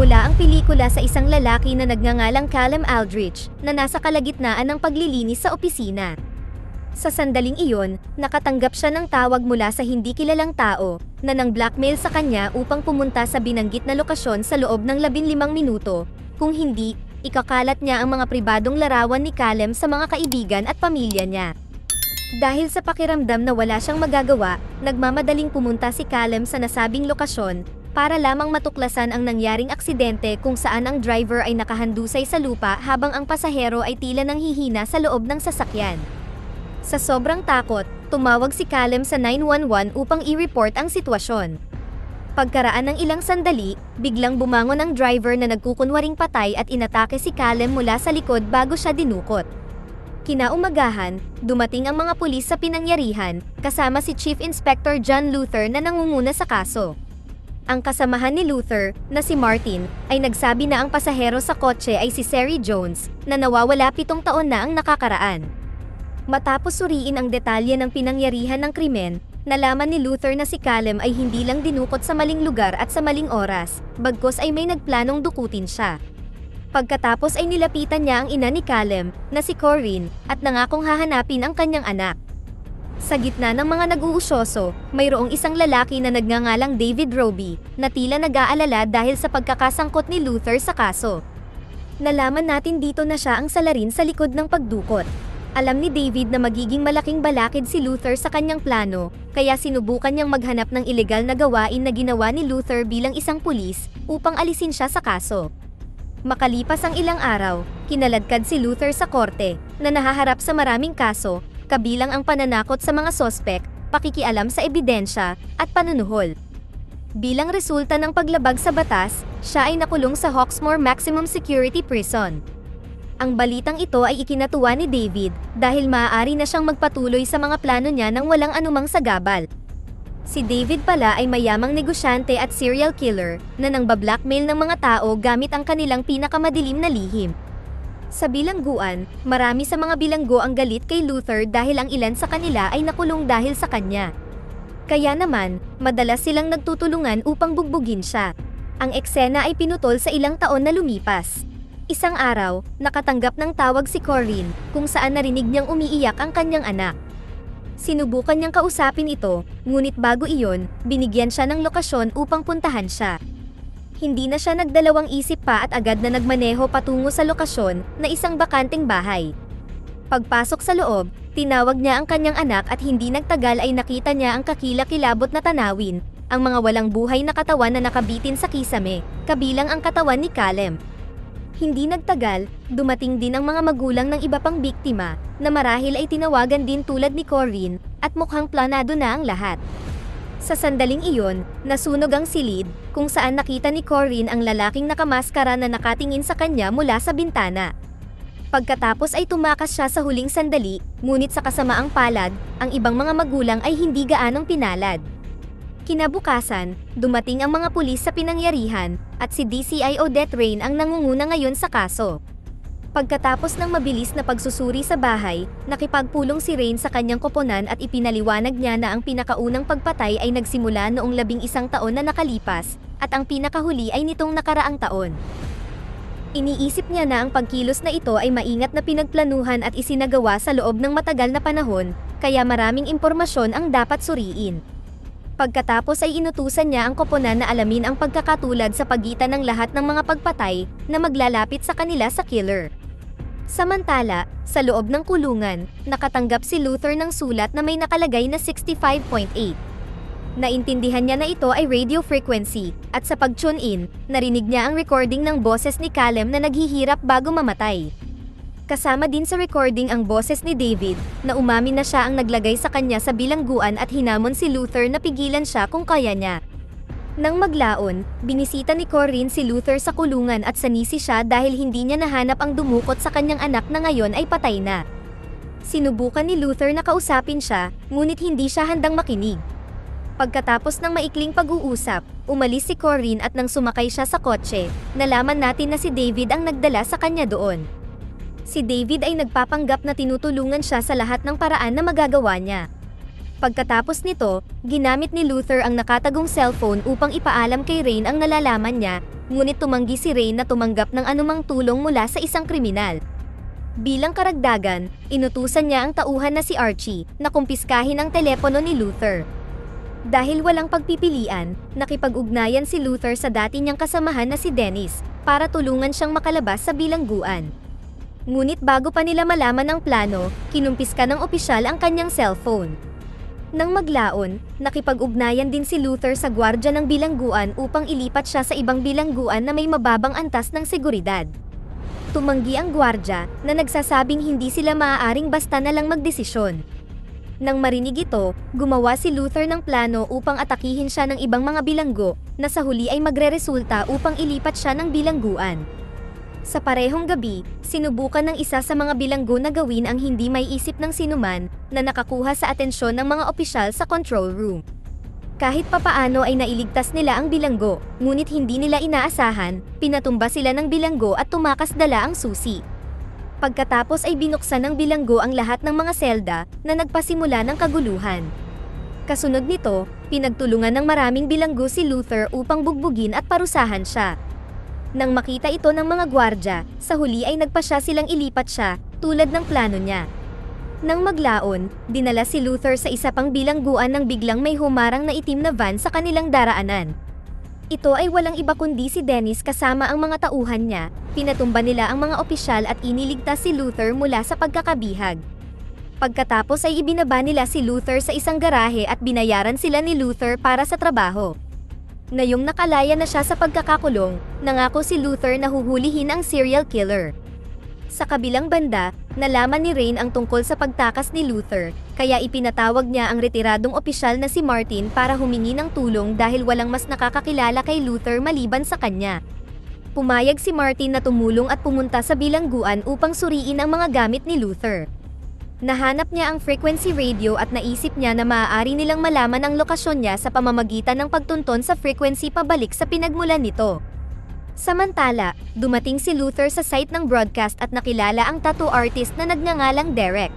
Nagsimula ang pelikula sa isang lalaki na nagngangalang Callum Aldrich na nasa kalagitnaan ng paglilinis sa opisina. Sa sandaling iyon, nakatanggap siya ng tawag mula sa hindi kilalang tao na nang blackmail sa kanya upang pumunta sa binanggit na lokasyon sa loob ng 15 minuto. Kung hindi, ikakalat niya ang mga pribadong larawan ni Callum sa mga kaibigan at pamilya niya. Dahil sa pakiramdam na wala siyang magagawa, nagmamadaling pumunta si Callum sa nasabing lokasyon para lamang matuklasan ang nangyaring aksidente kung saan ang driver ay nakahandusay sa lupa habang ang pasahero ay tila nang hihina sa loob ng sasakyan. Sa sobrang takot, tumawag si Callum sa 911 upang i-report ang sitwasyon. Pagkaraan ng ilang sandali, biglang bumangon ang driver na nagkukunwaring patay at inatake si Callum mula sa likod bago siya dinukot. Kinaumagahan, dumating ang mga pulis sa pinangyarihan, kasama si Chief Inspector John Luther na nangunguna sa kaso. Ang kasamahan ni Luther, na si Martin, ay nagsabi na ang pasahero sa kotse ay si Sari Jones, na nawawala pitong taon na ang nakakaraan. Matapos suriin ang detalye ng pinangyarihan ng krimen, nalaman ni Luther na si Callum ay hindi lang dinukot sa maling lugar at sa maling oras, bagkos ay may nagplanong dukutin siya. Pagkatapos ay nilapitan niya ang ina ni Callum, na si Corinne, at nangakong hahanapin ang kanyang anak. Sa gitna ng mga nag-uusyoso, mayroong isang lalaki na nagngangalang David Roby, na tila nag-aalala dahil sa pagkakasangkot ni Luther sa kaso. Nalaman natin dito na siya ang salarin sa likod ng pagdukot. Alam ni David na magiging malaking balakid si Luther sa kanyang plano, kaya sinubukan niyang maghanap ng ilegal na gawain na ginawa ni Luther bilang isang pulis upang alisin siya sa kaso. Makalipas ang ilang araw, kinaladkad si Luther sa korte na nahaharap sa maraming kaso, kabilang ang pananakot sa mga sospek, pakikialam sa ebidensya, at panunuhol. Bilang resulta ng paglabag sa batas, siya ay nakulong sa Hawksmoor Maximum Security Prison. Ang balitang ito ay ikinatuwa ni David dahil maaari na siyang magpatuloy sa mga plano niya nang walang anumang sagabal. Si David pala ay mayamang negosyante at serial killer na nang bablackmail ng mga tao gamit ang kanilang pinakamadilim na lihim. Sa bilangguan, marami sa mga bilanggo ang galit kay Luther dahil ang ilan sa kanila ay nakulong dahil sa kanya. Kaya naman, madalas silang nagtutulungan upang bugbugin siya. Ang eksena ay pinutol sa ilang taon na lumipas. Isang araw, nakatanggap ng tawag si Corinne kung saan narinig niyang umiiyak ang kanyang anak. Sinubukan niyang kausapin ito, ngunit bago iyon, binigyan siya ng lokasyon upang puntahan siya. Hindi na siya nagdalawang isip pa at agad na nagmaneho patungo sa lokasyon na isang bakanting bahay. Pagpasok sa loob, tinawag niya ang kanyang anak at hindi nagtagal ay nakita niya ang kakilakilabot na tanawin, ang mga walang buhay na katawan na nakabitin sa kisame, kabilang ang katawan ni Callum. Hindi nagtagal, dumating din ang mga magulang ng iba pang biktima, na marahil ay tinawagan din tulad ni Corinne, at mukhang planado na ang lahat. Sa sandaling iyon, nasunog ang silid, kung saan nakita ni Corinne ang lalaking nakamaskara na nakatingin sa kanya mula sa bintana. Pagkatapos ay tumakas siya sa huling sandali, ngunit sa kasamaang palad, ang ibang mga magulang ay hindi gaanong pinalad. Kinabukasan, dumating ang mga pulis sa pinangyarihan, at si DCI Odette Rain ang nangunguna ngayon sa kaso. Pagkatapos ng mabilis na pagsusuri sa bahay, nakipagpulong si Rain sa kanyang koponan at ipinaliwanag niya na ang pinakaunang pagpatay ay nagsimula noong labing isang taon na nakalipas, at ang pinakahuli ay nitong nakaraang taon. Iniisip niya na ang pagkilos na ito ay maingat na pinagplanuhan at isinagawa sa loob ng matagal na panahon, kaya maraming impormasyon ang dapat suriin. Pagkatapos ay inutusan niya ang koponan na alamin ang pagkakatulad sa pagitan ng lahat ng mga pagpatay na maglalapit sa kanila sa killer. Samantala, sa loob ng kulungan, nakatanggap si Luther ng sulat na may nakalagay na 65.8. Naintindihan niya na ito ay radio frequency, at sa pag-tune in, narinig niya ang recording ng boses ni Callum na naghihirap bago mamatay. Kasama din sa recording ang boses ni David, na umamin na siya ang naglagay sa kanya sa bilangguan at hinamon si Luther na pigilan siya kung kaya niya. Nang maglaon, binisita ni Corinne si Luther sa kulungan at sanisi siya dahil hindi niya nahanap ang dumukot sa kanyang anak na ngayon ay patay na. Sinubukan ni Luther na kausapin siya, ngunit hindi siya handang makinig. Pagkatapos ng maikling pag-uusap, umalis si Corinne at nang sumakay siya sa kotse, nalaman natin na si David ang nagdala sa kanya doon. Si David ay nagpapanggap na tinutulungan siya sa lahat ng paraan na magagawa niya. Pagkatapos nito, ginamit ni Luther ang nakatagong cellphone upang ipaalam kay Rain ang nalalaman niya, ngunit tumanggi si Rain na tumanggap ng anumang tulong mula sa isang kriminal. Bilang karagdagan, inutusan niya ang tauhan na si Archie na kumpiskahin ang telepono ni Luther. Dahil walang pagpipilian, nakipag-ugnayan si Luther sa dati niyang kasamahan na si Dennis para tulungan siyang makalabas sa bilangguan. Ngunit bago pa nila malaman ang plano, kinumpiska ng opisyal ang kanyang cellphone. Nang maglaon, nakipag-ugnayan din si Luther sa gwardya ng bilangguan upang ilipat siya sa ibang bilangguan na may mababang antas ng seguridad. Tumanggi ang gwardya na nagsasabing hindi sila maaaring basta na lang magdesisyon. Nang marinig ito, gumawa si Luther ng plano upang atakihin siya ng ibang mga bilanggo na sa huli ay magreresulta upang ilipat siya ng bilangguan. Sa parehong gabi, sinubukan ng isa sa mga bilanggo na gawin ang hindi may isip ng sinuman na nakakuha sa atensyon ng mga opisyal sa control room. Kahit papaano ay nailigtas nila ang bilanggo, ngunit hindi nila inaasahan, pinatumba sila ng bilanggo at tumakas dala ang susi. Pagkatapos ay binuksan ng bilanggo ang lahat ng mga selda na nagpasimula ng kaguluhan. Kasunod nito, pinagtulungan ng maraming bilanggo si Luther upang bugbugin at parusahan siya. Nang makita ito ng mga gwardya, sa huli ay nagpasya silang ilipat siya, tulad ng plano niya. Nang maglaon, dinala si Luther sa isa pang bilangguan nang biglang may humarang na itim na van sa kanilang daraanan. Ito ay walang iba kundi si Dennis kasama ang mga tauhan niya, pinatumba nila ang mga opisyal at iniligtas si Luther mula sa pagkakabihag. Pagkatapos ay ibinaba nila si Luther sa isang garahe at binayaran sila ni Luther para sa trabaho. Ngayong nakalaya na siya sa pagkakakulong, nangako si Luther na huhulihin ang serial killer. Sa kabilang banda, nalaman ni Rain ang tungkol sa pagtakas ni Luther, kaya ipinatawag niya ang retiradong opisyal na si Martin para humingi ng tulong dahil walang mas nakakakilala kay Luther maliban sa kanya. Pumayag si Martin na tumulong at pumunta sa bilangguan upang suriin ang mga gamit ni Luther. Nahanap niya ang frequency radio at naisip niya na maaari nilang malaman ang lokasyon niya sa pamamagitan ng pagtunton sa frequency pabalik sa pinagmulan nito. Samantala, dumating si Luther sa site ng broadcast at nakilala ang tattoo artist na nagngangalang Derek.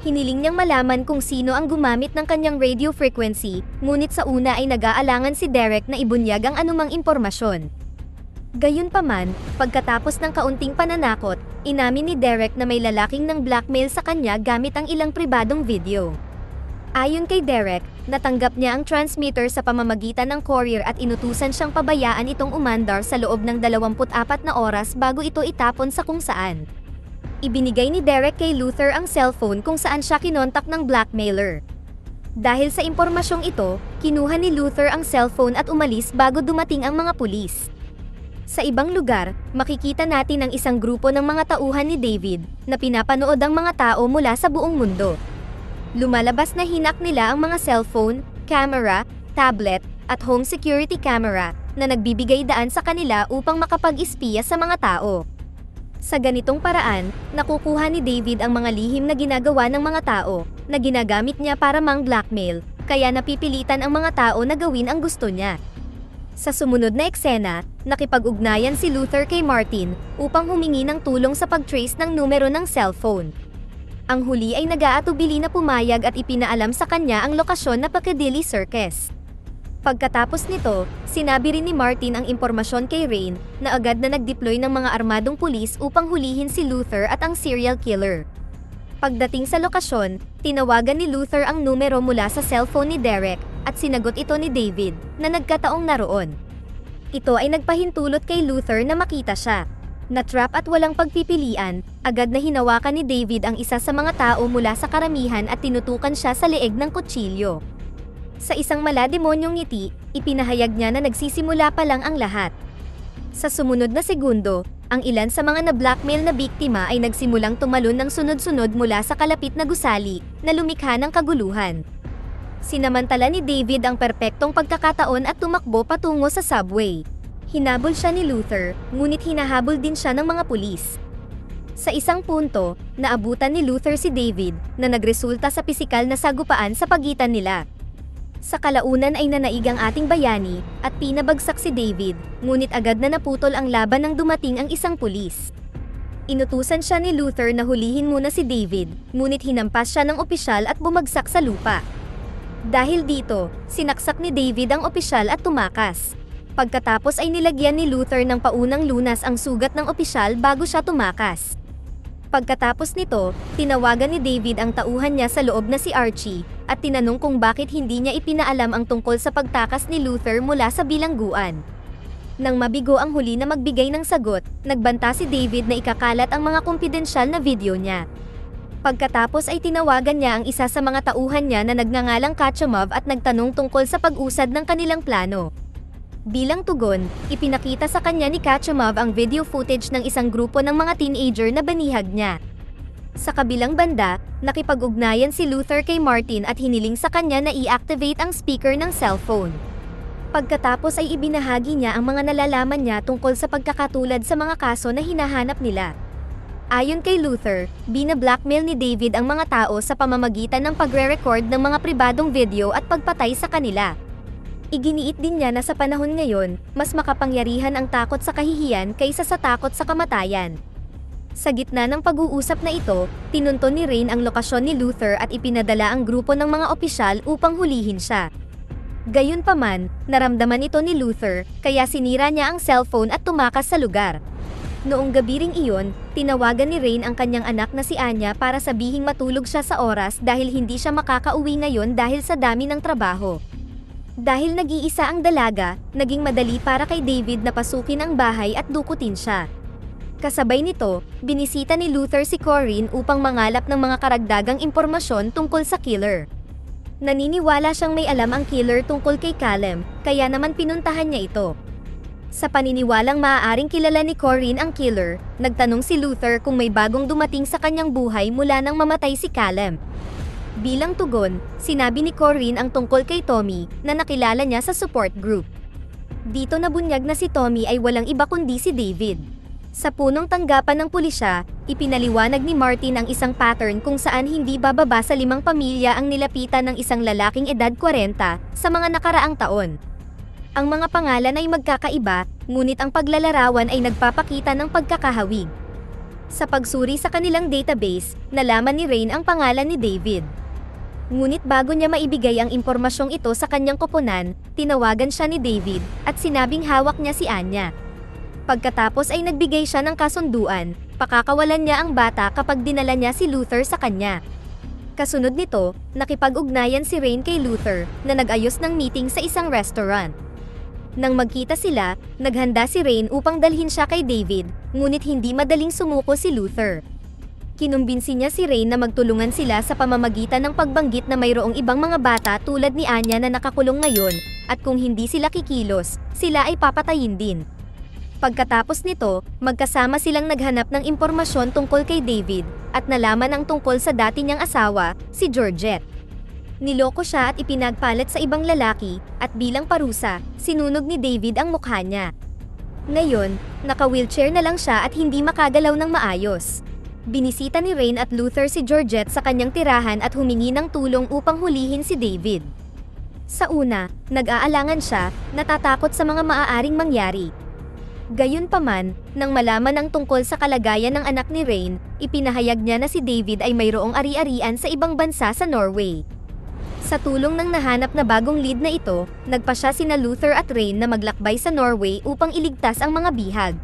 Hiniling niyang malaman kung sino ang gumamit ng kanyang radio frequency, ngunit sa una ay nag-aalangan si Derek na ibunyag ang anumang impormasyon. Gayunpaman, pagkatapos ng kaunting pananakot, inamin ni Derek na may lalaking nang blackmail sa kanya gamit ang ilang pribadong video. Ayon kay Derek, natanggap niya ang transmitter sa pamamagitan ng courier at inutusan siyang pabayaan itong umandar sa loob ng 24 na oras bago ito itapon sa kung saan. Ibinigay ni Derek kay Luther ang cellphone kung saan siya kinontak ng blackmailer. Dahil sa impormasyong ito, kinuha ni Luther ang cellphone at umalis bago dumating ang mga pulis. Sa ibang lugar, makikita natin ang isang grupo ng mga tauhan ni David na pinapanood ang mga tao mula sa buong mundo. Lumalabas na hinak nila ang mga cellphone, camera, tablet, at home security camera na nagbibigay daan sa kanila upang makapag-espiya sa mga tao. Sa ganitong paraan, nakukuha ni David ang mga lihim na ginagawa ng mga tao na ginagamit niya para mang blackmail, kaya napipilitan ang mga tao na gawin ang gusto niya. Sa sumunod na eksena, nakipag-ugnayan si Luther kay Martin upang humingi ng tulong sa pag-trace ng numero ng cellphone. Ang huli ay nag-aatubili na pumayag at ipinaalam sa kanya ang lokasyon na Piccadilly Circus. Pagkatapos nito, sinabi rin ni Martin ang impormasyon kay Rain na agad na nag-deploy ng mga armadong pulis upang hulihin si Luther at ang serial killer. Pagdating sa lokasyon, tinawagan ni Luther ang numero mula sa cellphone ni Derek at sinagot ito ni David na nagkataong naroon. Ito ay nagpahintulot kay Luther na makita siya. Na-trap at walang pagpipilian, agad na hinawakan ni David ang isa sa mga tao mula sa karamihan at tinutukan siya sa leeg ng kutsilyo. Sa isang malademonyong ngiti, ipinahayag niya na nagsisimula pa lang ang lahat. Sa sumunod na segundo, ang ilan sa mga na-blackmail na biktima ay nagsimulang tumalon ng sunod-sunod mula sa kalapit na gusali na lumikha ng kaguluhan. Sinamantala ni David ang perpektong pagkakataon at tumakbo patungo sa subway. Hinabol siya ni Luther, ngunit hinahabol din siya ng mga pulis. Sa isang punto, naabutan ni Luther si David na nagresulta sa pisikal na sagupaan sa pagitan nila. Sa kalaunan ay nanaig ang ating bayani at pinabagsak si David, ngunit agad na naputol ang laban nang dumating ang isang pulis. Inutusan siya ni Luther na hulihin muna si David, ngunit hinampas siya ng opisyal at bumagsak sa lupa. Dahil dito, sinaksak ni David ang opisyal at tumakas. Pagkatapos ay nilagyan ni Luther ng paunang lunas ang sugat ng opisyal bago siya tumakas. Pagkatapos nito, tinawagan ni David ang tauhan niya sa loob na si Archie, at tinanong kung bakit hindi niya ipinaalam ang tungkol sa pagtakas ni Luther mula sa bilangguan. Nang mabigo ang huli na magbigay ng sagot, nagbanta si David na ikakalat ang mga kumpidensyal na video niya. Pagkatapos ay tinawagan niya ang isa sa mga tauhan niya na nagngangalang Kachomov at nagtanong tungkol sa pag-usad ng kanilang plano. Bilang tugon, ipinakita sa kanya ni Kachomov ang video footage ng isang grupo ng mga teenager na banihag niya. Sa kabilang banda, nakipag-ugnayan si Luther kay Martin at hiniling sa kanya na i-activate ang speaker ng cellphone. Pagkatapos ay ibinahagi niya ang mga nalalaman niya tungkol sa pagkakatulad sa mga kaso na hinahanap nila. Ayon kay Luther, bina-blackmail ni David ang mga tao sa pamamagitan ng pagre-record ng mga pribadong video at pagpatay sa kanila. Iginiit din niya na sa panahon ngayon, mas makapangyarihan ang takot sa kahihiyan kaysa sa takot sa kamatayan. Sa gitna ng pag-uusap na ito, tinunto ni Rain ang lokasyon ni Luther at ipinadala ang grupo ng mga opisyal upang hulihin siya. Gayunpaman, naramdaman ito ni Luther, kaya sinira niya ang cellphone at tumakas sa lugar. Noong gabi ring iyon, tinawagan ni Rain ang kanyang anak na si Anya para sabihing matulog siya sa oras dahil hindi siya makakauwi ngayon dahil sa dami ng trabaho. Dahil nag-iisa ang dalaga, naging madali para kay David na pasukin ang bahay at dukutin siya. Kasabay nito, binisita ni Luther si Corinne upang mangalap ng mga karagdagang impormasyon tungkol sa killer. Naniniwala siyang may alam ang killer tungkol kay Callum, kaya naman pinuntahan niya ito. Sa paniniwalang maaaring kilala ni Corinne ang killer, nagtanong si Luther kung may bagong dumating sa kanyang buhay mula nang mamatay si Callum. Bilang tugon, sinabi ni Corinne ang tungkol kay Tommy na nakilala niya sa support group. Dito nabunyag na si Tommy ay walang iba kundi si David. Sa punong tanggapan ng pulisya, ipinaliwanag ni Martin ang isang pattern kung saan hindi bababa sa limang pamilya ang nilapitan ng isang lalaking edad 40 sa mga nakaraang taon. Ang mga pangalan ay magkakaiba, ngunit ang paglalarawan ay nagpapakita ng pagkakahawig. Sa pagsuri sa kanilang database, nalaman ni Rain ang pangalan ni David. Ngunit bago niya maibigay ang impormasyong ito sa kanyang koponan, tinawagan siya ni David at sinabing hawak niya si Anya. Pagkatapos ay nagbigay siya ng kasunduan, pakakawalan niya ang bata kapag dinala niya si Luther sa kanya. Kasunod nito, nakipag-ugnayan si Rain kay Luther na nag-ayos ng meeting sa isang restaurant. Nang magkita sila, naghanda si Rain upang dalhin siya kay David, ngunit hindi madaling sumuko si Luther kinumbinsi niya si Rain na magtulungan sila sa pamamagitan ng pagbanggit na mayroong ibang mga bata tulad ni Anya na nakakulong ngayon, at kung hindi sila kikilos, sila ay papatayin din. Pagkatapos nito, magkasama silang naghanap ng impormasyon tungkol kay David, at nalaman ang tungkol sa dati niyang asawa, si Georgette. Niloko siya at ipinagpalit sa ibang lalaki, at bilang parusa, sinunog ni David ang mukha niya. Ngayon, naka-wheelchair na lang siya at hindi makagalaw ng maayos. Binisita ni Rain at Luther si Georgette sa kanyang tirahan at humingi ng tulong upang hulihin si David. Sa una, nag-aalangan siya, natatakot sa mga maaaring mangyari. Gayunpaman, nang malaman ang tungkol sa kalagayan ng anak ni Rain, ipinahayag niya na si David ay mayroong ari-arian sa ibang bansa sa Norway. Sa tulong ng nahanap na bagong lead na ito, nagpa siya sina Luther at Rain na maglakbay sa Norway upang iligtas ang mga bihag.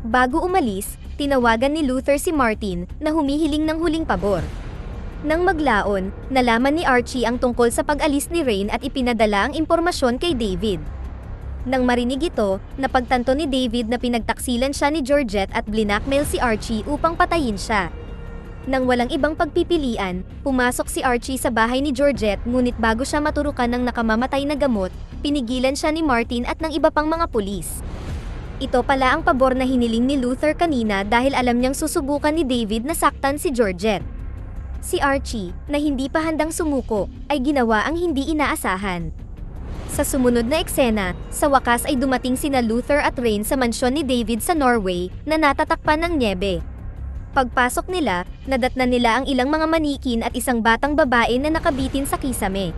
Bago umalis, tinawagan ni Luther si Martin na humihiling ng huling pabor. Nang maglaon, nalaman ni Archie ang tungkol sa pag-alis ni Rain at ipinadala ang impormasyon kay David. Nang marinig ito, napagtanto ni David na pinagtaksilan siya ni Georgette at blinakmail si Archie upang patayin siya. Nang walang ibang pagpipilian, pumasok si Archie sa bahay ni Georgette ngunit bago siya maturukan ng nakamamatay na gamot, pinigilan siya ni Martin at ng iba pang mga pulis. Ito pala ang pabor na hiniling ni Luther kanina dahil alam niyang susubukan ni David na saktan si Georgette. Si Archie, na hindi pa handang sumuko, ay ginawa ang hindi inaasahan. Sa sumunod na eksena, sa wakas ay dumating sina Luther at Rain sa mansyon ni David sa Norway na natatakpan ng niebe. Pagpasok nila, nadatnan nila ang ilang mga manikin at isang batang babae na nakabitin sa kisame.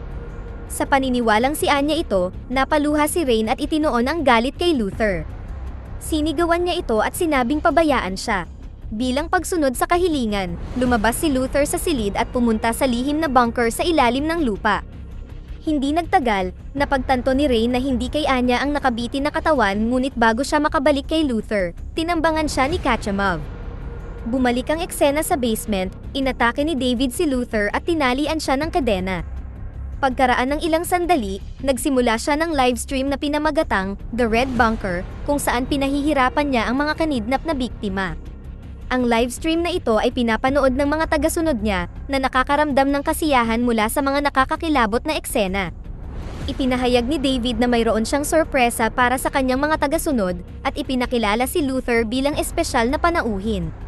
Sa paniniwalang si Anya ito, napaluha si Rain at itinoon ang galit kay Luther. Sinigawan niya ito at sinabing pabayaan siya. Bilang pagsunod sa kahilingan, lumabas si Luther sa silid at pumunta sa lihim na bunker sa ilalim ng lupa. Hindi nagtagal, napagtanto ni Rain na hindi kay Anya ang nakabiti na katawan ngunit bago siya makabalik kay Luther, tinambangan siya ni Kachamov. Bumalik ang eksena sa basement, inatake ni David si Luther at tinalian siya ng kadena. Pagkaraan ng ilang sandali, nagsimula siya ng livestream na pinamagatang The Red Bunker, kung saan pinahihirapan niya ang mga kanidnap na biktima. Ang livestream na ito ay pinapanood ng mga tagasunod niya na nakakaramdam ng kasiyahan mula sa mga nakakakilabot na eksena. Ipinahayag ni David na mayroon siyang sorpresa para sa kanyang mga tagasunod at ipinakilala si Luther bilang espesyal na panauhin.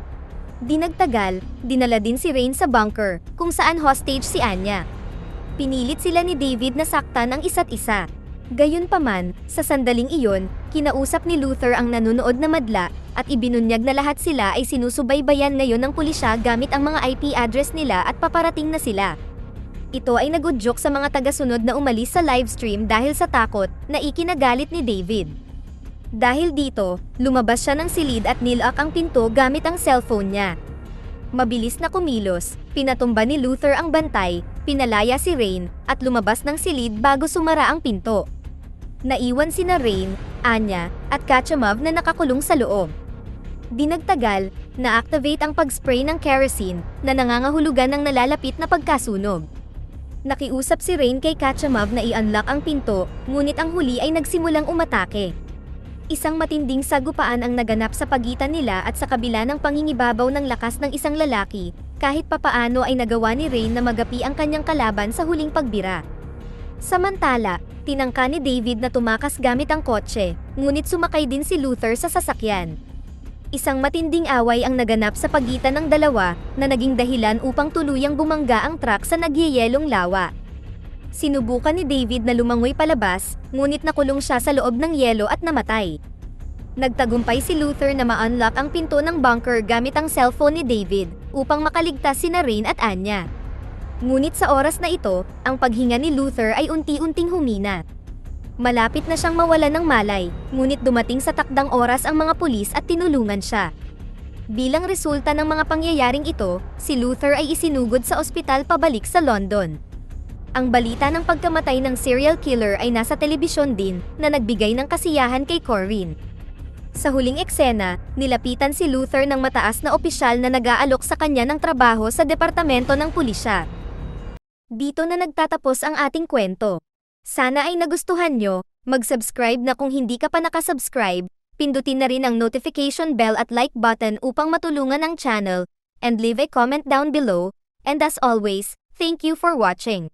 Di nagtagal, dinala din si Rain sa bunker, kung saan hostage si Anya. Pinilit sila ni David na saktan ang isa't isa. Gayunpaman, sa sandaling iyon, kinausap ni Luther ang nanonood na madla at ibinunyag na lahat sila ay sinusubaybayan ngayon ng pulisya gamit ang mga IP address nila at paparating na sila. Ito ay nagudyok sa mga tagasunod na umalis sa livestream dahil sa takot na ikinagalit ni David. Dahil dito, lumabas siya ng silid at nilak ang pinto gamit ang cellphone niya. Mabilis na kumilos, pinatumba ni Luther ang bantay, pinalaya si Rain, at lumabas ng silid bago sumara ang pinto. Naiwan sina Rain, Anya, at Kachamov na nakakulong sa loob. Di nagtagal, na-activate ang pag-spray ng kerosene na nangangahulugan ng nalalapit na pagkasunog. Nakiusap si Rain kay Kachamov na i-unlock ang pinto, ngunit ang huli ay nagsimulang umatake. Isang matinding sagupaan ang naganap sa pagitan nila at sa kabila ng pangingibabaw ng lakas ng isang lalaki, kahit papaano ay nagawa ni Rain na magapi ang kanyang kalaban sa huling pagbira. Samantala, tinangka ni David na tumakas gamit ang kotse, ngunit sumakay din si Luther sa sasakyan. Isang matinding away ang naganap sa pagitan ng dalawa na naging dahilan upang tuluyang bumangga ang truck sa nagyeyelong lawa. Sinubukan ni David na lumangoy palabas, ngunit nakulong siya sa loob ng yelo at namatay. Nagtagumpay si Luther na ma-unlock ang pinto ng bunker gamit ang cellphone ni David upang makaligtas sina Rain at Anya. Ngunit sa oras na ito, ang paghinga ni Luther ay unti-unting humina. Malapit na siyang mawalan ng malay, ngunit dumating sa takdang oras ang mga pulis at tinulungan siya. Bilang resulta ng mga pangyayaring ito, si Luther ay isinugod sa ospital pabalik sa London. Ang balita ng pagkamatay ng serial killer ay nasa telebisyon din na nagbigay ng kasiyahan kay Corinne. Sa huling eksena, nilapitan si Luther ng mataas na opisyal na nag-aalok sa kanya ng trabaho sa departamento ng pulisya. Dito na nagtatapos ang ating kwento. Sana ay nagustuhan nyo, mag-subscribe na kung hindi ka pa nakasubscribe, pindutin na rin ang notification bell at like button upang matulungan ang channel, and leave a comment down below, and as always, thank you for watching.